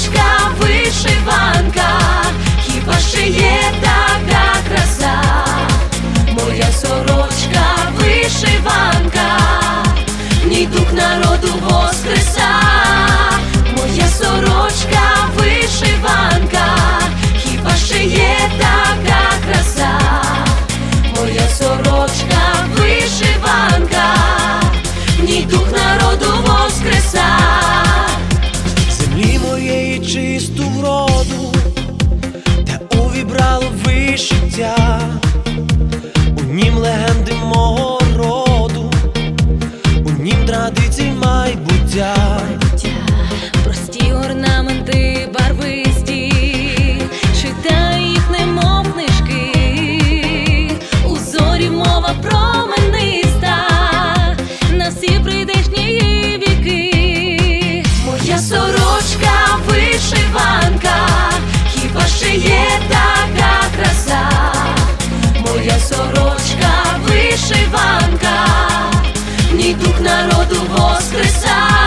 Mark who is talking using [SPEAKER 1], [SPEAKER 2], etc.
[SPEAKER 1] вишиванка,
[SPEAKER 2] традицій майбуття.
[SPEAKER 1] Прості орнаменти барвисті, читай їх, немов книжки, у зорі мова промениста, на всі прийдешні віки. Моя сорочка вишиванка, хіба ще така краса? Моя сорочка вишиванка, народу воскреса.